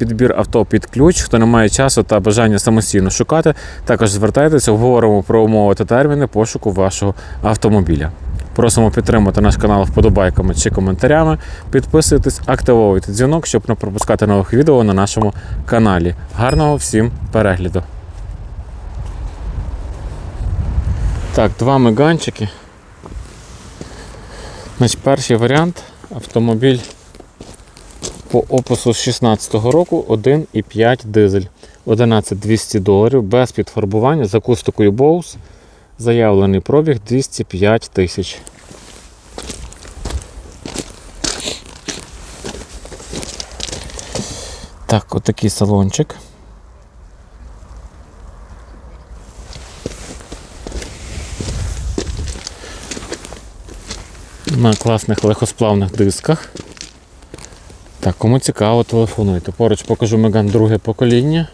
підбір авто під ключ, хто не має часу та бажання самостійно шукати, також звертайтеся, обговоримо про умови та терміни пошуку вашого автомобіля. Просимо підтримати наш канал вподобайками чи коментарями. Підписуйтесь, активовуйте дзвінок, щоб не пропускати нових відео на нашому каналі. Гарного всім перегляду! Так, два меганчики. Значить, перший варіант автомобіль по опису з 16-го року 1,5 дизель. 11200 доларів без підфарбування з акустикою Bose. Заявлений пробіг 205 тисяч. Так, отакий салончик. На класних легкосплавних дисках. Так, кому цікаво, телефонуйте. Поруч покажу Меган друге покоління.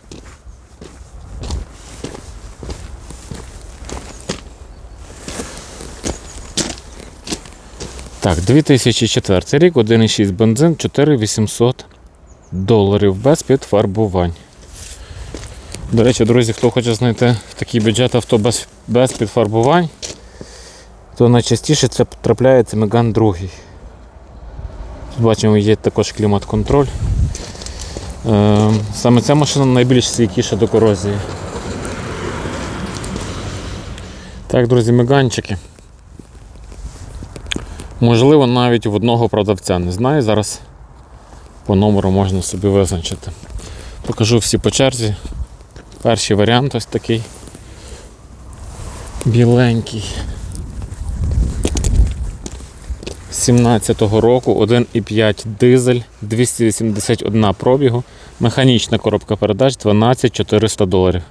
Так, 2004 рік, 1,6 бензин, 4800 доларів без підфарбувань. До речі, друзі, хто хоче знайти такий бюджет авто без, без підфарбувань, то найчастіше це трапляється Меган другий. Тут бачимо, є також клімат-контроль. Е, Саме ця машина найбільш стійкіша до корозії. Так, друзі, меганчики. Можливо, навіть в одного продавця не знаю. Зараз по номеру можна собі визначити. Покажу всі по черзі. Перший варіант ось такий. Біленький. 17-го року 1,5 дизель, 281 пробігу, механічна коробка передач 12 400 доларів.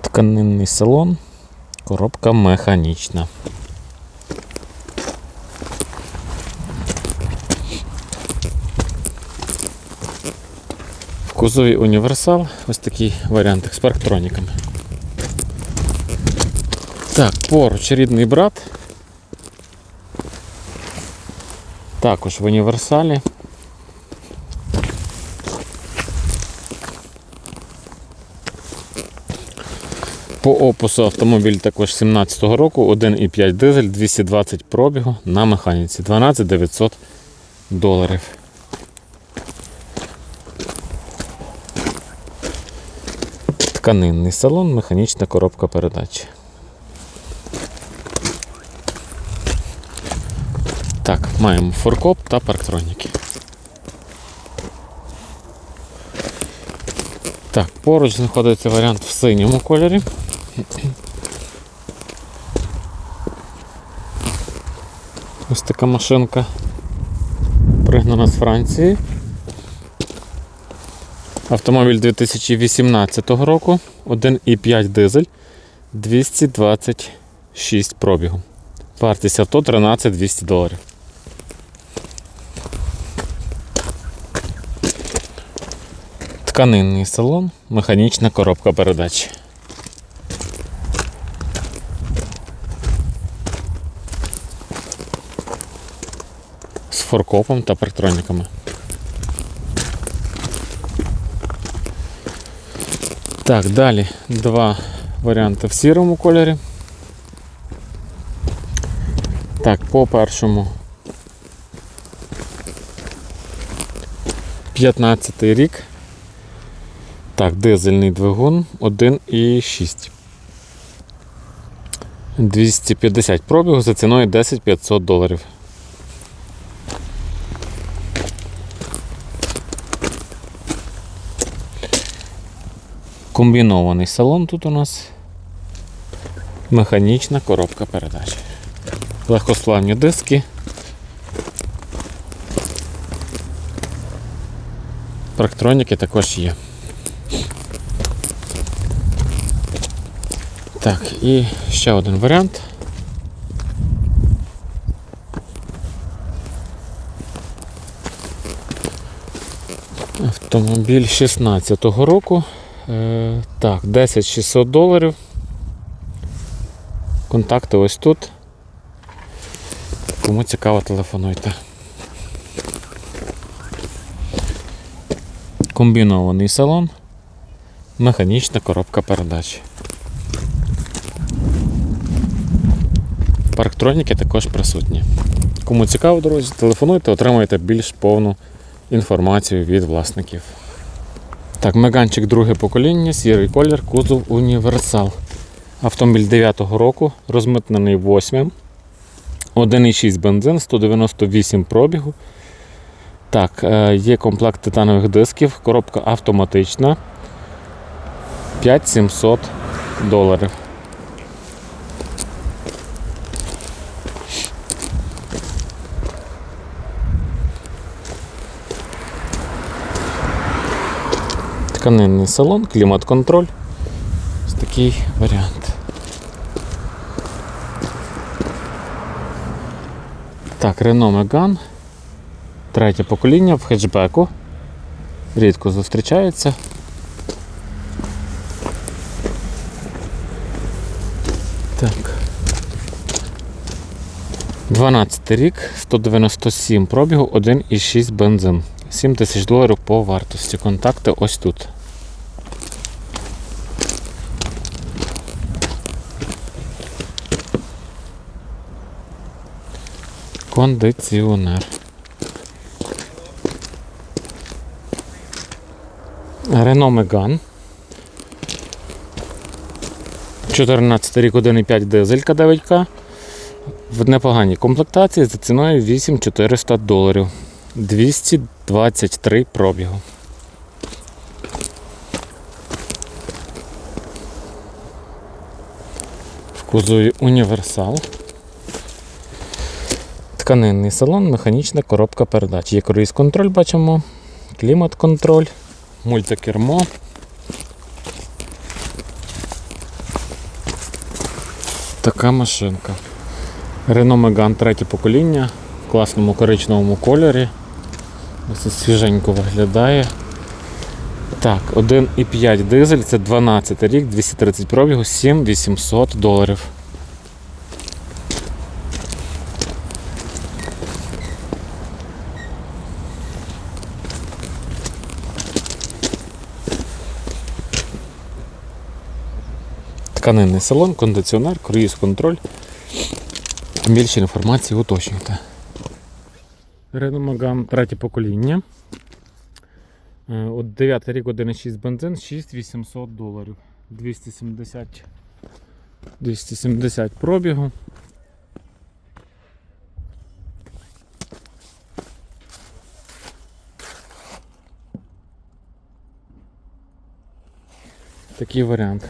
Тканинний салон, коробка механічна. В кузові універсал, ось такий варіант з парктроніками. Так, поруч рідний брат. Також в універсалі. По опису автомобіль також 17-го року, 1,5 дизель, 220 пробігу на механіці, 12 900 доларів. Тканинний салон, механічна коробка передач. Так, маємо форкоп та парктроніки. Так, поруч знаходиться варіант в синьому кольорі. Ось така машинка пригнана з Франції. Автомобіль 2018 року, 1,5 дизель, 226 пробігу. Вартість авто 13 200 доларів. Тканинний салон, механічна коробка передач. З форкопом та парктроніками. Так, далі два варіанти в сірому кольорі. Так, по першому 15 рік. Так, дизельний двигун 1,6. 250 пробігу за ціною 10 500 доларів. Комбінований салон тут у нас механічна коробка передач. Легкосплавні диски. Практроніки також є. Так, і ще один варіант. Автомобіль 16-го року. Е, так, 10 600 доларів. Контакти ось тут. Кому цікаво, телефонуйте. Комбінований салон, механічна коробка передач. Парктроніки також присутні. Кому цікаво, друзі, телефонуйте, отримаєте більш повну інформацію від власників. Так, меганчик друге покоління, сірий колір, кузов універсал. Автомобіль 9-го року, розмитнений 8. 1,6 бензин, 198 пробігу. Так, е, є комплект титанових дисків, коробка автоматична. 5700 доларів. Тканинний салон, клімат-контроль. Ось такий варіант. Так, Renault Megane. Третє покоління в хетчбеку. Рідко зустрічається. Так. 12 рік, 197 пробігу, 1,6 бензин. 7 тисяч доларів по вартості. Контакти ось тут. Кондиціонер. Renault Megane. 14 рік 1,5 дизелька 9К. В непоганій комплектації за ціною 8400 доларів. 223 пробігу. В кузові універсал. Тканинний салон, механічна коробка передач. Є круїз контроль, бачимо, клімат-контроль, мультикермо. Така машинка. Renault Megane третє покоління в класному коричневому кольорі. Ось свіженько виглядає. Так, 1,5 дизель, це 12 рік, 230 пробігу, 7800 доларів. Тканинний салон, кондиціонер, круїз контроль. Більше інформації уточнюйте. Renault Megane третє покоління. Е, От 9 рік 1,6 бензин, 6800 доларів. 270, 270 пробігу. Такий варіант.